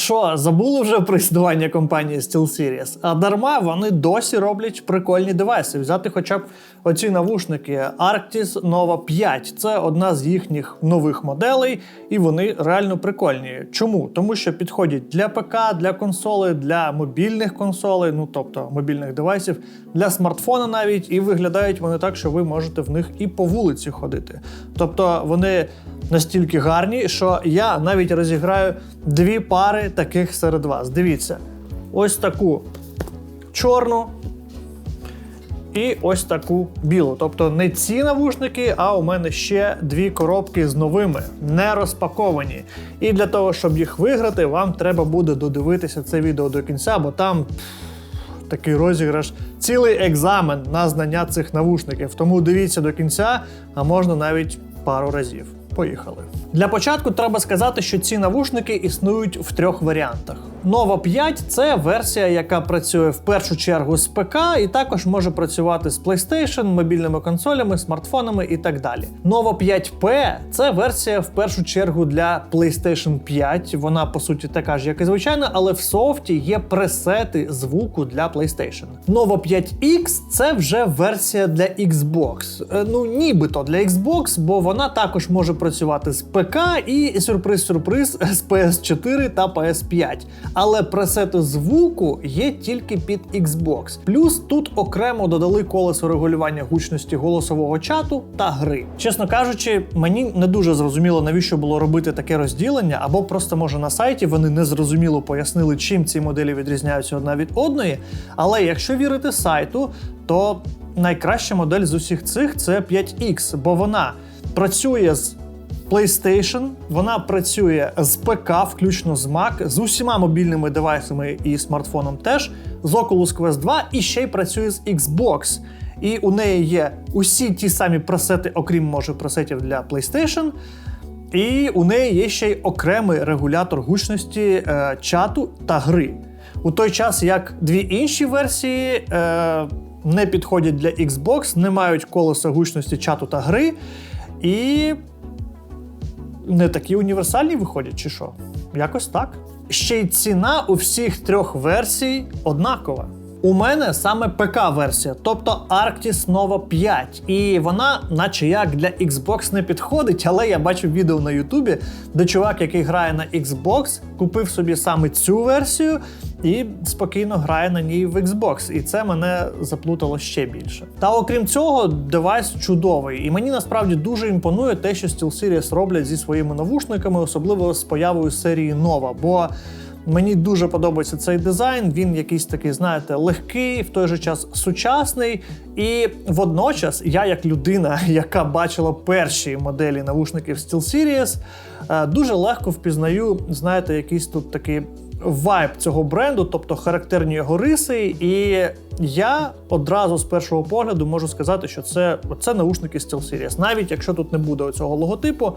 Що, забули вже про існування компанії SteelSeries? А дарма вони досі роблять прикольні девайси. Взяти хоча б оці навушники Arctis Nova 5. Це одна з їхніх нових моделей, і вони реально прикольні. Чому? Тому що підходять для ПК, для консолей, для мобільних консолей, ну тобто мобільних девайсів, для смартфона навіть, і виглядають вони так, що ви можете в них і по вулиці ходити. Тобто вони настільки гарні, що я навіть розіграю дві пари таких серед вас. Дивіться, ось таку чорну. І ось таку білу. Тобто не ці навушники, а у мене ще дві коробки з новими, не розпаковані. І для того, щоб їх виграти, вам треба буде додивитися це відео до кінця, бо там такий розіграш, цілий екзамен на знання цих навушників. Тому дивіться до кінця, а можна навіть пару разів. Поїхали. Для початку треба сказати, що ці навушники існують в трьох варіантах. Nova 5 це версія, яка працює в першу чергу з ПК, і також може працювати з PlayStation, мобільними консолями, смартфонами і так далі. Nova 5P це версія в першу чергу для PlayStation 5. Вона по суті така ж, як і звичайна, але в софті є пресети звуку для PlayStation. Nova 5X це вже версія для Xbox. Е, Ну нібито для Xbox, бо вона також може працювати з ПК і сюрприз-сюрприз з PS4 та PS5. Але пресети звуку є тільки під Xbox. Плюс тут окремо додали колесо регулювання гучності голосового чату та гри. Чесно кажучи, мені не дуже зрозуміло, навіщо було робити таке розділення, або просто може на сайті вони незрозуміло пояснили, чим ці моделі відрізняються одна від одної. Але якщо вірити сайту, то найкраща модель з усіх цих це 5X, бо вона працює з PlayStation, вона працює з ПК, включно з Mac, з усіма мобільними девайсами і смартфоном теж, з Oculus Quest 2 і ще й працює з Xbox. І у неї є усі ті самі пресети, окрім може пресетів для PlayStation. І у неї є ще й окремий регулятор гучності е, чату та гри. У той час, як дві інші версії е, не підходять для Xbox, не мають колеса гучності чату та гри. І не такі універсальні виходять, чи що? Якось так. Ще й ціна у всіх трьох версій однакова. У мене саме ПК-версія, тобто Arctis Nova 5. І вона, наче як для Xbox, не підходить, але я бачив відео на Ютубі, де чувак, який грає на Xbox, купив собі саме цю версію і спокійно грає на ній в Xbox. І це мене заплутало ще більше. Та окрім цього, девайс чудовий. І мені насправді дуже імпонує те, що SteelSeries роблять зі своїми навушниками, особливо з появою серії Nova. Бо Мені дуже подобається цей дизайн. Він якийсь такий, знаєте, легкий, в той же час сучасний. І водночас, я, як людина, яка бачила перші моделі навушників SteelSeries, е, дуже легко впізнаю, знаєте, якийсь тут такий вайб цього бренду, тобто характерні його риси. І я одразу з першого погляду можу сказати, що це, це наушники SteelSeries. Навіть якщо тут не буде цього логотипу,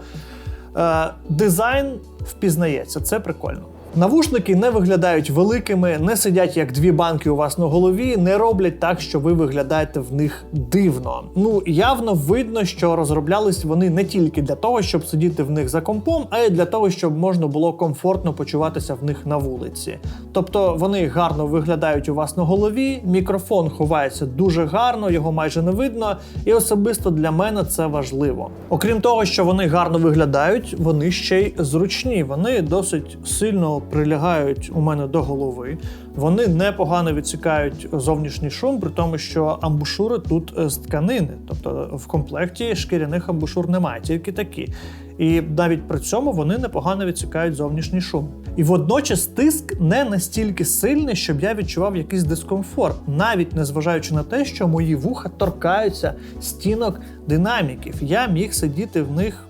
е, дизайн впізнається. Це прикольно. Навушники не виглядають великими, не сидять як дві банки у вас на голові, не роблять так, що ви виглядаєте в них дивно. Ну явно видно, що розроблялись вони не тільки для того, щоб сидіти в них за компом, а й для того, щоб можна було комфортно почуватися в них на вулиці. Тобто вони гарно виглядають у вас на голові, мікрофон ховається дуже гарно, його майже не видно, і особисто для мене це важливо. Окрім того, що вони гарно виглядають, вони ще й зручні. Вони досить сильно прилягають у мене до голови. Вони непогано відсікають зовнішній шум, при тому, що амбушури тут е, з тканини, тобто в комплекті шкіряних амбушур немає, тільки такі. І навіть при цьому вони непогано відсікають зовнішній шум. І водночас тиск не настільки сильний, щоб я відчував якийсь дискомфорт, навіть незважаючи на те, що мої вуха торкаються стінок динаміків. Я міг сидіти в них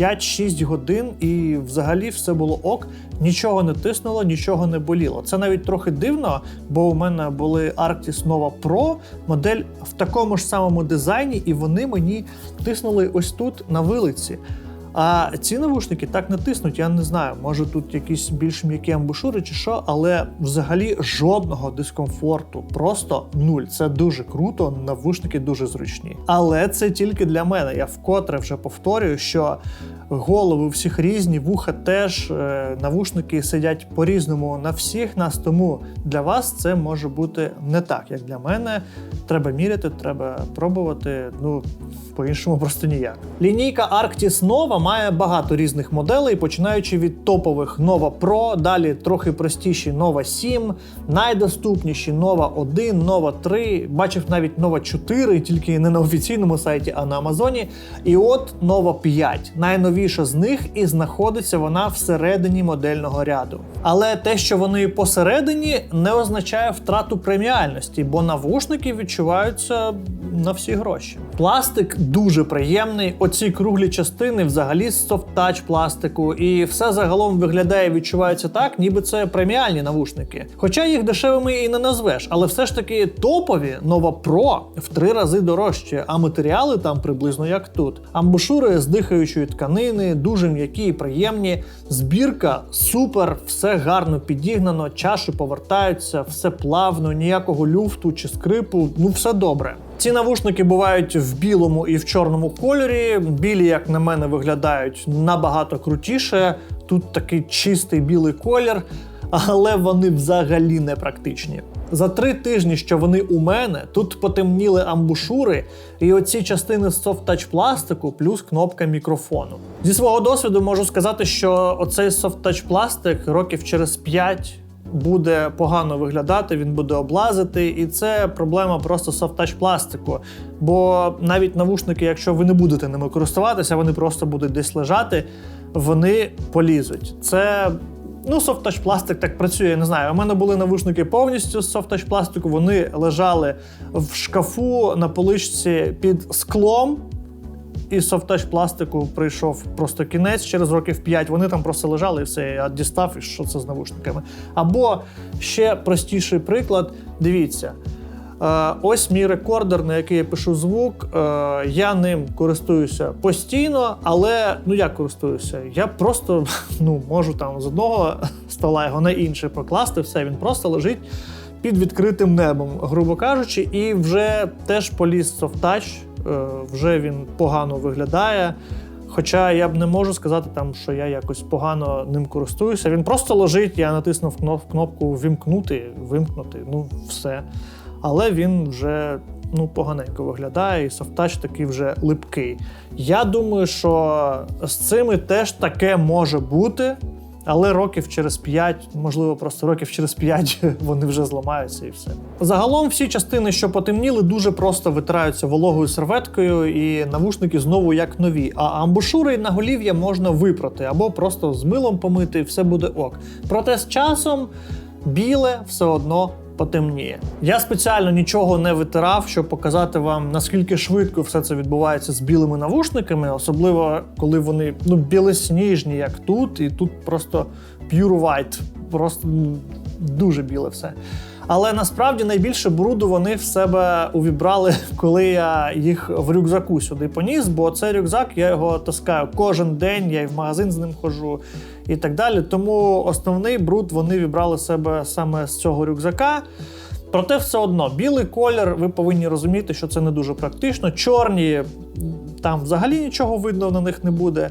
5-6 годин, і взагалі все було ок, нічого не тиснуло, нічого не боліло. Це навіть трохи дивно, бо у мене були Arctis Nova Pro, модель в такому ж самому дизайні, і вони мені тиснули ось тут на вилиці. А ці навушники так не тиснуть, я не знаю. Може тут якісь більш м'які амбушури чи що, але взагалі жодного дискомфорту. Просто нуль. Це дуже круто, навушники дуже зручні. Але це тільки для мене. Я вкотре вже повторюю, що голови всіх різні, вуха теж, е, навушники сидять по-різному на всіх нас, тому для вас це може бути не так, як для мене. Треба міряти, треба пробувати. Ну, по-іншому просто ніяк. Лінійка Arctis Nova має багато різних моделей, починаючи від топових Nova Pro, далі трохи простіші Nova 7, найдоступніші Nova 1, Nova 3, бачив навіть Nova 4, тільки не на офіційному сайті, а на Амазоні. І от Nova 5. Найновіша з них, і знаходиться вона всередині модельного ряду. Але те, що вони посередині, не означає втрату преміальності, бо навушники відчуваються на всі гроші. Пластик дуже приємний. Оці круглі частини взагалі з софт-тач пластику, і все загалом виглядає, відчувається так, ніби це преміальні навушники. Хоча їх дешевими і не назвеш, але все ж таки топові Nova Pro в три рази дорожче, а матеріали там приблизно як тут. Амбушури з дихаючої тканини, дуже м'які і приємні. Збірка супер, все гарно підігнано, чаші повертаються, все плавно, ніякого люфту чи скрипу. Ну все добре. Ці навушники бувають в білому і в чорному кольорі. Білі, як на мене, виглядають набагато крутіше. Тут такий чистий білий колір, але вони взагалі не практичні. За три тижні, що вони у мене, тут потемніли амбушури і оці частини софт-тач пластику, плюс кнопка мікрофону. Зі свого досвіду можу сказати, що оцей софт-тач пластик років через 5 буде погано виглядати, він буде облазити, і це проблема просто софт-тач пластику. Бо навіть навушники, якщо ви не будете ними користуватися, вони просто будуть десь лежати, вони полізуть. Це. Ну, софт-тач пластик так працює, я не знаю. У мене були навушники повністю з софт-тач пластику. Вони лежали в шкафу на поличці під склом. І софт-тач пластику прийшов просто кінець через років 5. Вони там просто лежали і все. Я дістав, і що це з навушниками. Або ще простіший приклад. Дивіться. Е, ось мій рекордер, на який я пишу звук. Е, я ним користуюся постійно, але ну як користуюся? Я просто ну, можу там з одного стола його на інший покласти. Все, він просто лежить під відкритим небом, грубо кажучи, і вже теж поліз софтач, вже він погано виглядає. Хоча я б не можу сказати, там, що я якось погано ним користуюся. Він просто лежить, я натиснув кнопку вимкнути, вимкнути, ну все. Але він вже ну, поганенько виглядає, і софтач такий вже липкий. Я думаю, що з цими теж таке може бути. Але років через 5, можливо, просто років через 5 вони вже зламаються і все. Загалом всі частини, що потемніли, дуже просто витираються вологою серветкою, і навушники знову як нові. А амбушури і наголів'я можна випрати або просто з милом помити, і все буде ок. Проте з часом біле все одно потемніє. Я спеціально нічого не витирав, щоб показати вам, наскільки швидко все це відбувається з білими навушниками, особливо коли вони ну, білосніжні, як тут, і тут просто pure white, просто дуже біле все. Але насправді найбільше бруду вони в себе увібрали, коли я їх в рюкзаку сюди поніс, бо цей рюкзак я його таскаю кожен день, я і в магазин з ним ходжу і так далі. Тому основний бруд вони вібрали себе саме з цього рюкзака. Проте все одно, білий колір, ви повинні розуміти, що це не дуже практично. Чорні, там взагалі нічого видно на них не буде.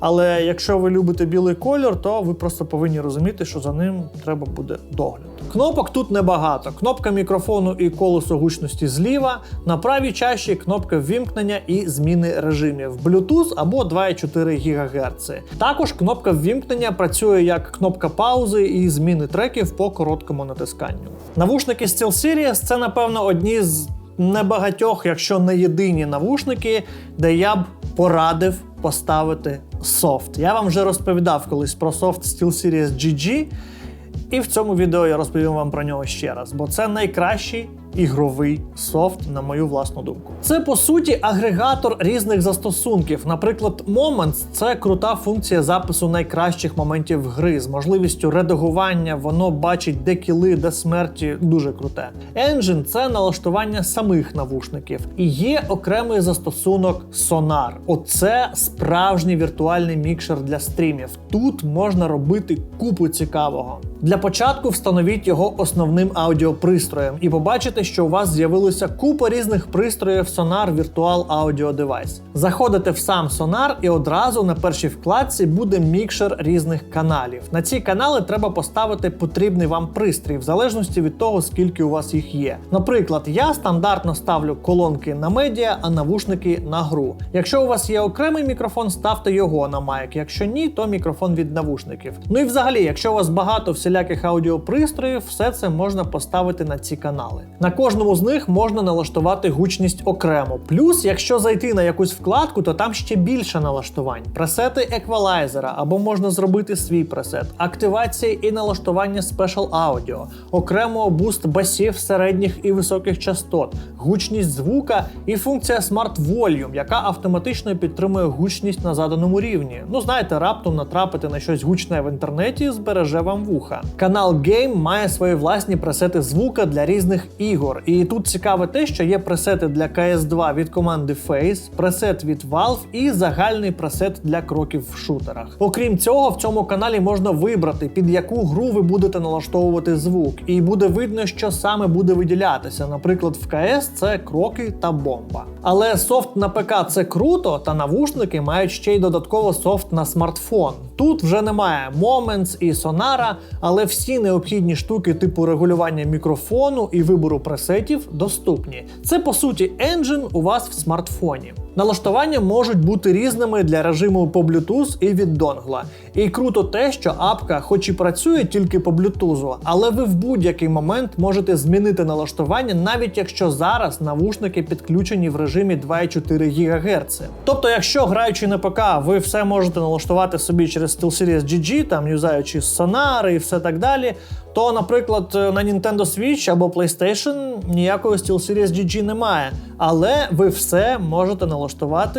Але якщо ви любите білий колір, то ви просто повинні розуміти, що за ним треба буде догляд. Кнопок тут небагато. Кнопка мікрофону і колесо гучності зліва. На правій чаші кнопка ввімкнення і зміни режимів Bluetooth або 2,4 ГГц. Також кнопка ввімкнення працює як кнопка паузи і зміни треків по короткому натисканню. Навушники SteelSeries – це, напевно, одні з небагатьох, якщо не єдині навушники, де я б порадив поставити софт. Я вам вже розповідав колись про софт SteelSeries GG, і в цьому відео я розповім вам про нього ще раз, бо це найкращий ігровий софт, на мою власну думку. Це по суті агрегатор різних застосунків. Наприклад, Moments – це крута функція запису найкращих моментів гри з можливістю редагування, воно бачить де кіли, де смерті. Дуже круте. Engine – це налаштування самих навушників. І є окремий застосунок Sonar. Оце справжній віртуальний мікшер для стрімів. Тут можна робити купу цікавого. Для початку встановіть його основним аудіопристроєм і побачите, що у вас з'явилося купа різних пристроїв Sonar Virtual Audio Device. Заходите в сам Sonar і одразу на першій вкладці буде мікшер різних каналів. На ці канали треба поставити потрібний вам пристрій, в залежності від того, скільки у вас їх є. Наприклад, я стандартно ставлю колонки на медіа, а навушники на гру. Якщо у вас є окремий мікрофон, ставте його на майк. Якщо ні, то мікрофон від навушників. Ну і взагалі, якщо у вас багато всіляких аудіопристроїв, все це можна поставити на ці канали. На кожному з них можна налаштувати гучність окремо. Плюс, якщо зайти на якусь вкладку, то там ще більше налаштувань: пресети еквалайзера, або можна зробити свій пресет, активація і налаштування Special Audio, окремо буст басів середніх і високих частот, гучність звука і функція Smart Volume, яка автоматично підтримує гучність на заданому рівні. Ну знаєте, раптом натрапити на щось гучне в інтернеті збереже вам вуха. Канал Game має свої власні пресети звука для різних ігор. І тут цікаве те, що є пресети для CS2 від команди Face, пресет від Valve і загальний пресет для кроків в шутерах. Окрім цього, в цьому каналі можна вибрати, під яку гру ви будете налаштовувати звук, і буде видно, що саме буде виділятися. Наприклад, в CS це кроки та бомба. Але софт на ПК це круто, та навушники мають ще й додатково софт на смартфон. Тут вже немає Moments і Sonara, але всі необхідні штуки типу регулювання мікрофону і вибору пресетів доступні. Це по суті енджин у вас в смартфоні. Налаштування можуть бути різними для режиму по Bluetooth і від донгла. І круто те, що апка, хоч і працює тільки по Bluetooth, але ви в будь-який момент можете змінити налаштування, навіть якщо зараз навушники підключені в режимі 2,4 ГГц. Тобто, якщо граючи на ПК, ви все можете налаштувати собі через SteelSeries GG, там юзаючи Sonar і все так далі. То, наприклад, на Nintendo Switch або PlayStation ніякої SteelSeries GG немає, але ви все можете налаштувати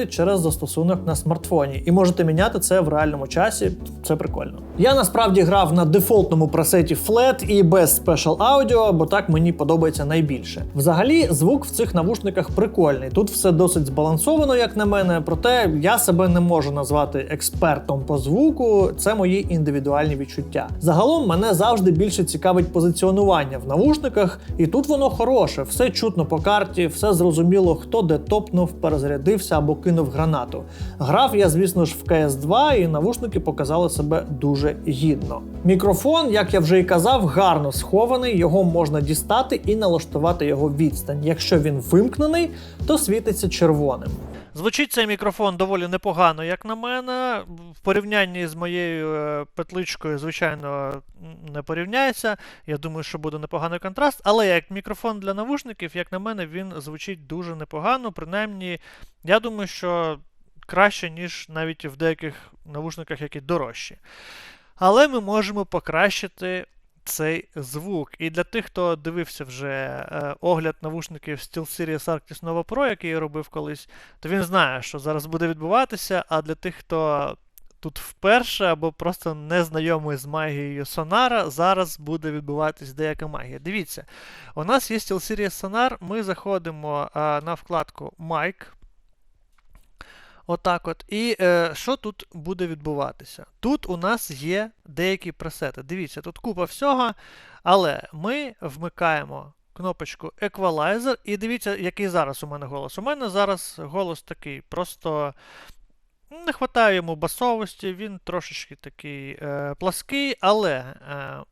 через застосунок на смартфоні і можете міняти це в реальному часі. Це прикольно. Я насправді грав на дефолтному пресеті Flat і без Special Audio, бо так мені подобається найбільше. Взагалі, звук в цих навушниках прикольний. Тут все досить збалансовано, як на мене, проте я себе не можу назвати експертом по звуку. Це мої індивідуальні відчуття. Загалом мене завжди більше цікавить позиціонування в навушниках, і тут воно хороше, все чутно по карті, все зрозуміло, хто де топнув, перезарядився або кинув гранату. Грав я, звісно ж, в CS2, і навушники показали себе дуже гідно. Мікрофон, як я вже і казав, гарно схований, його можна дістати і налаштувати його відстань. Якщо він вимкнений, то світиться червоним. Звучить цей мікрофон доволі непогано, як на мене. В порівнянні з моєю е, петличкою, звичайно, не порівняється. Я думаю, що буде непоганий контраст. Але як мікрофон для навушників, як на мене, він звучить дуже непогано. Принаймні, я думаю, що краще, ніж навіть в деяких навушниках, які дорожчі. Але ми можемо покращити цей звук. І для тих, хто дивився вже е, огляд навушників SteelSeries Arctis Nova Pro, який я робив колись, то він знає, що зараз буде відбуватися. А для тих, хто тут вперше або просто не знайомий з магією Сонара, зараз буде відбуватись деяка магія. Дивіться, у нас є SteelSeries Sonar, ми заходимо е, на вкладку Mic. Отак от. І е, що тут буде відбуватися? Тут у нас є деякі пресети. Дивіться, тут купа всього, але ми вмикаємо кнопочку Equalizer, і дивіться, який зараз у мене голос. У мене зараз голос такий, просто не вистачає йому басовості, він трошечки такий е, плаский, але е,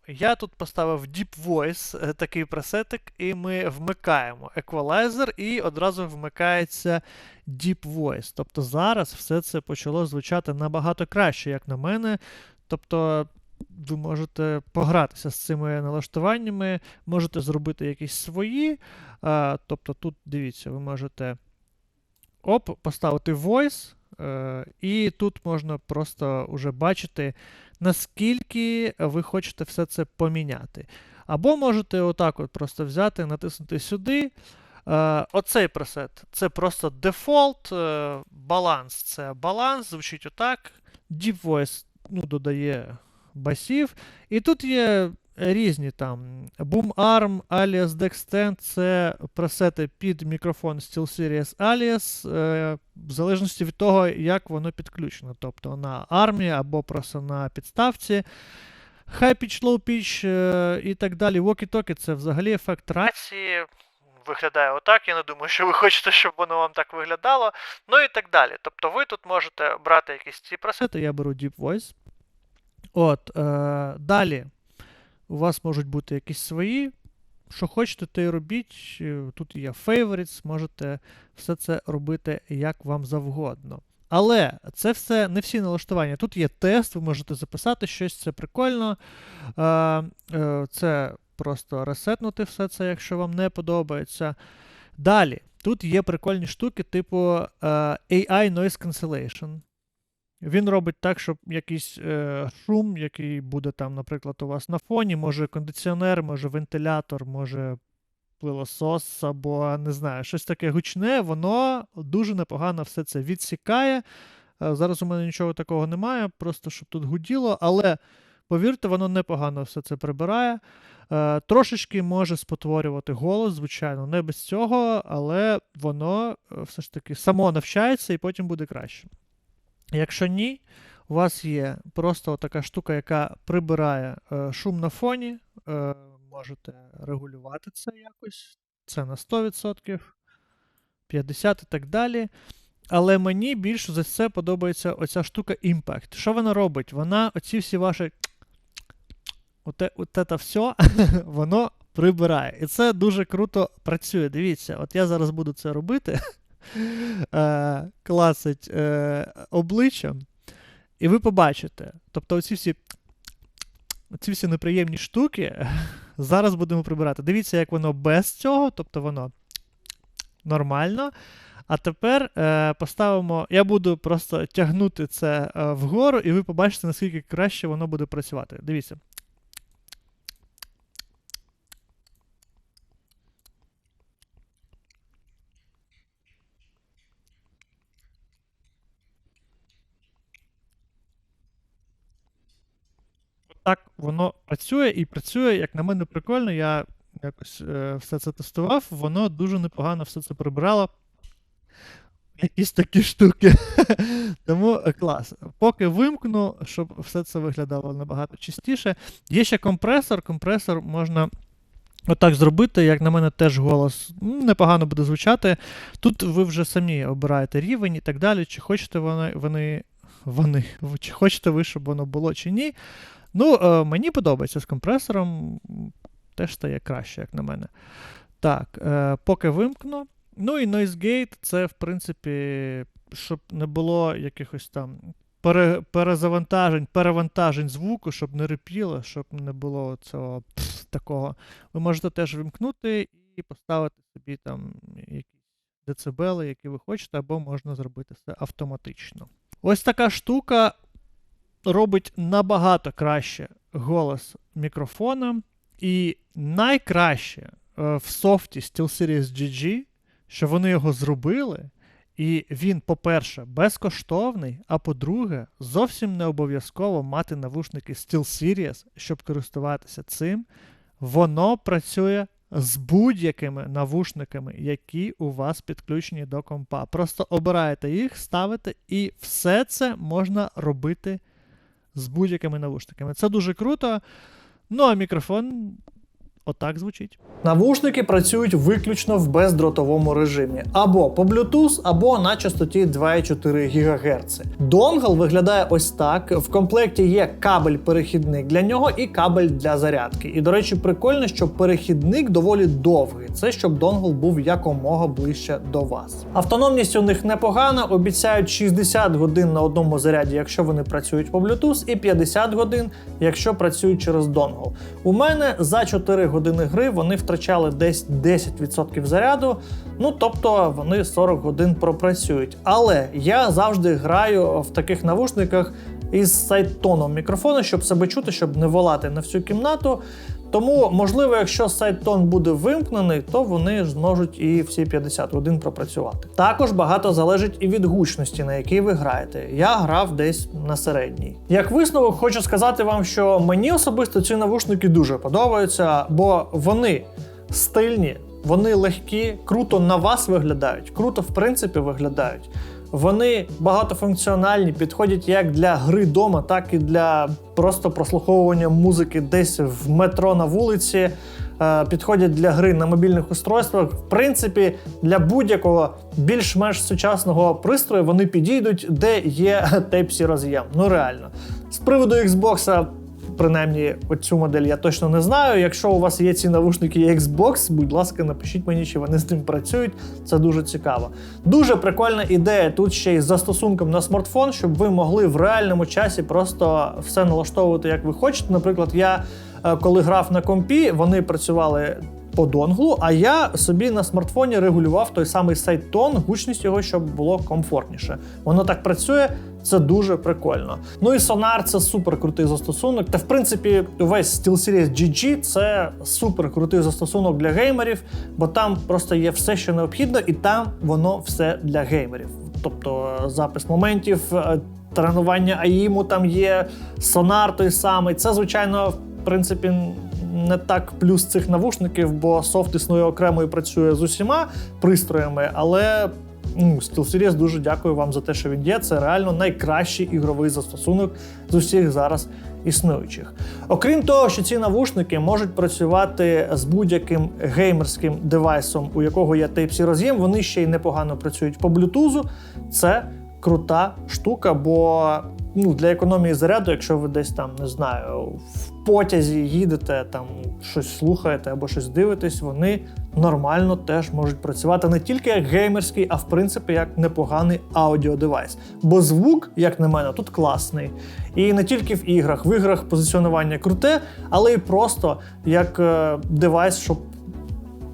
я тут поставив Deep Voice, е, такий пресетик, і ми вмикаємо Equalizer, і одразу вмикається Deep Voice. Тобто зараз все це почало звучати набагато краще, як на мене. Тобто. Ви можете погратися з цими налаштуваннями, можете зробити якісь свої. А, Тобто тут, дивіться, ви можете оп, поставити voice, Е, і тут можна просто вже бачити, наскільки ви хочете все це поміняти. Або можете отак от просто взяти, натиснути сюди. Е, оцей пресет це просто дефолт, е, баланс це баланс, звучить отак. Deep Voice ну, додає басів. І тут є різні там Boom Arm, Alias Dextend це пресети під мікрофон SteelSeries Alias, е, в залежності від того, як воно підключено. Тобто на армії або просто на підставці. High pitch, low pitch е, і так далі. Walkie-talkie це взагалі ефект рації. виглядає отак. Я не думаю, що ви хочете, щоб воно вам так виглядало. Ну і так далі. Тобто ви тут можете брати якісь ці пресети. Я беру Deep Voice. От, е, далі у вас можуть бути якісь свої. Що хочете, то й робіть. Е, Тут є favorites, можете все це робити як вам завгодно. Але це все не всі налаштування. Тут є тест, ви можете записати щось, це прикольно. Е, Це просто ресетнути все це, якщо вам не подобається. Далі, тут є прикольні штуки, типу е, AI Noise Cancellation. Він робить так, щоб якийсь е, шум, який буде там, наприклад, у вас на фоні, може кондиціонер, може вентилятор, може пилосос або не знаю, щось таке гучне, воно дуже непогано все це відсікає. Е, Зараз у мене нічого такого немає, просто щоб тут гуділо, але повірте, воно непогано все це прибирає. Е, Трошечки може спотворювати голос, звичайно, не без цього, але воно е, все ж таки само навчається і потім буде краще. Якщо ні, у вас є просто така штука, яка прибирає е, шум на фоні. Е, можете регулювати це якось. Це на 100%, 50% і так далі. Але мені більше за все подобається оця штука Impact. Що вона робить? Вона оці всі ваші. Оте, оте все, воно прибирає. І це дуже круто працює. Дивіться, от я зараз буду це робити. Е, класить е, обличчям, і ви побачите. Тобто, оці всі, оці всі неприємні штуки зараз будемо прибирати. Дивіться, як воно без цього, тобто воно нормально. А тепер е, поставимо. Я буду просто тягнути це е, вгору, і ви побачите, наскільки краще воно буде працювати. Дивіться. Так воно працює і працює, як на мене, прикольно. Я якось е, все це тестував, воно дуже непогано все це прибирало. Якісь такі штуки. Тому е, клас. Поки вимкну, щоб все це виглядало набагато чистіше. Є ще компресор. Компресор можна отак зробити. Як на мене, теж голос непогано буде звучати. Тут ви вже самі обираєте рівень і так далі. Чи хочете вони, вони, вони, чи хочете ви, щоб воно було, чи ні. Ну, е, мені подобається з компресором. Теж стає краще, як на мене. Так, е, поки вимкну. Ну і Noise Gate це, в принципі, щоб не було якихось там пере, перезавантажень, перевантажень звуку, щоб не рипіло, щоб не було цього пф, такого. Ви можете теж вимкнути і поставити собі там якісь децибели, які ви хочете, або можна зробити це автоматично. Ось така штука робить набагато краще голос мікрофона. І найкраще е, в софті SteelSeries GG, що вони його зробили, і він, по-перше, безкоштовний, а по-друге, зовсім не обов'язково мати навушники SteelSeries, щоб користуватися цим. Воно працює з будь-якими навушниками, які у вас підключені до компа. Просто обираєте їх, ставите, і все це можна робити з будь-якими навушниками. Це дуже круто. Ну, а мікрофон отак звучить. Навушники працюють виключно в бездротовому режимі, або по Bluetooth, або на частоті 2,4 ГГц. Донгл виглядає ось так. В комплекті є кабель-перехідник для нього і кабель для зарядки. І, до речі, прикольно, що перехідник доволі довгий. Це щоб донгл був якомога ближче до вас. Автономність у них непогана, обіцяють 60 годин на одному заряді, якщо вони працюють по Bluetooth, і 50 годин, якщо працюють через донгл. У мене за 4 години гри вони втрачали десь 10% заряду. Ну тобто вони 40 годин пропрацюють. Але я завжди граю в таких навушниках із сайт-тоном мікрофону, щоб себе чути, щоб не волати на всю кімнату. Тому, можливо, якщо сайт-тон буде вимкнений, то вони зможуть і всі 50 годин пропрацювати. Також багато залежить і від гучності, на якій ви граєте. Я грав десь на середній. Як висновок, хочу сказати вам, що мені особисто ці навушники дуже подобаються, бо вони стильні, вони легкі, круто на вас виглядають, круто в принципі виглядають. Вони багатофункціональні, підходять як для гри дома, так і для просто прослуховування музики десь в метро на вулиці. Е, Підходять для гри на мобільних устройствах. В принципі, для будь-якого більш-менш сучасного пристрою вони підійдуть, де є Type-C роз'єм. Ну реально. З приводу Xbox, принаймні, оцю модель я точно не знаю. Якщо у вас є ці навушники Xbox, будь ласка, напишіть мені, чи вони з ним працюють. Це дуже цікаво. Дуже прикольна ідея тут ще й з застосунком на смартфон, щоб ви могли в реальному часі просто все налаштовувати, як ви хочете. Наприклад, я е, коли грав на компі, вони працювали. По донглу, а я собі на смартфоні регулював той самий сайт тон, гучність його, щоб було комфортніше. Воно так працює, це дуже прикольно. Ну і Sonar це супер крутий застосунок. Та в принципі, весь SteelSeries GG це супер крутий застосунок для геймерів, бо там просто є все, що необхідно, і там воно все для геймерів. Тобто е, запис моментів, е, тренування АІМу там є, сонар той самий. Це, звичайно, в принципі. Не так плюс цих навушників, бо софт існує окремо і працює з усіма пристроями, але ну, SteelSeries дуже дякую вам за те, що він є. Це реально найкращий ігровий застосунок з усіх зараз існуючих. Окрім того, що ці навушники можуть працювати з будь-яким геймерським девайсом, у якого є Type-C роз'єм, вони ще й непогано працюють по Bluetooth. Це крута штука, бо ну, для економії заряду, якщо ви десь там не знаю, в потязі їдете, там щось слухаєте або щось дивитесь, вони нормально теж можуть працювати не тільки як геймерський, а в принципі як непоганий аудіодевайс. Бо звук, як на мене, тут класний. І не тільки в іграх, в іграх позиціонування круте, але й просто як е, девайс, щоб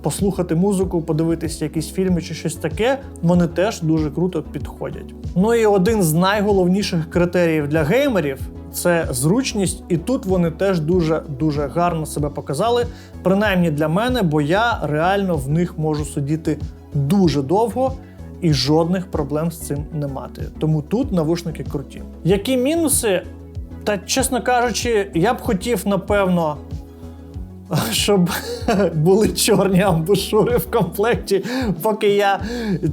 послухати музику, подивитися якісь фільми чи щось таке, вони теж дуже круто підходять. Ну і один з найголовніших критеріїв для геймерів це зручність, і тут вони теж дуже дуже гарно себе показали. Принаймні для мене, бо я реально в них можу сидіти дуже довго. І жодних проблем з цим не мати. Тому тут навушники круті. Які мінуси? Та чесно кажучи, я б хотів, напевно, щоб були чорні амбушури в комплекті, поки я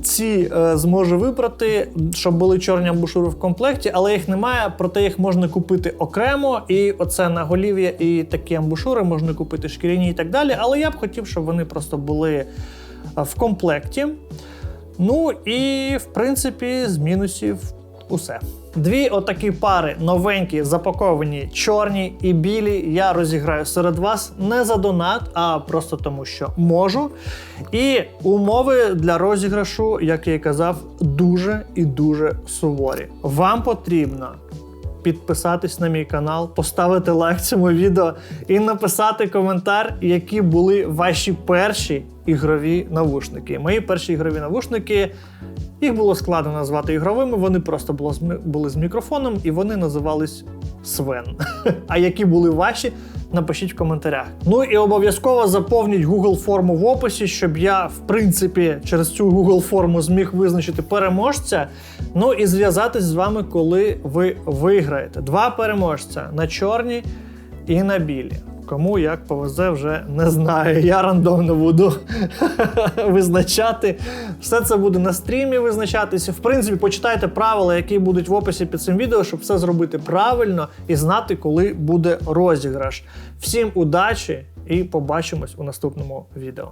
ці е, зможу вибрати, щоб були чорні амбушури в комплекті, але їх немає, проте їх можна купити окремо. І оце на голів'я і такі амбушури можна купити шкіряні і так далі. Але я б хотів, щоб вони просто були е, в комплекті. Ну і в принципі, з мінусів усе. Дві отакі пари новенькі, запаковані чорні і білі. Я розіграю серед вас не за донат, а просто тому, що можу. І умови для розіграшу, як я і казав, дуже і дуже суворі. Вам потрібно. Підписатись на мій канал, поставити лайк цьому відео і написати коментар, які були ваші перші ігрові навушники. Мої перші ігрові навушники їх було складно назвати ігровими, вони просто були з мікрофоном і вони називались Свен. А які були ваші, напишіть в коментарях. Ну і обов'язково заповніть Google форму в описі, щоб я, в принципі, через цю Google форму зміг визначити переможця. Ну і зв'язатись з вами, коли ви виграєте. Два переможця на чорні і на білі. Кому як повезе, вже не знаю. Я рандомно буду визначати. Все це буде на стрімі визначатися. В принципі, почитайте правила, які будуть в описі під цим відео, щоб все зробити правильно і знати, коли буде розіграш. Всім удачі і побачимось у наступному відео.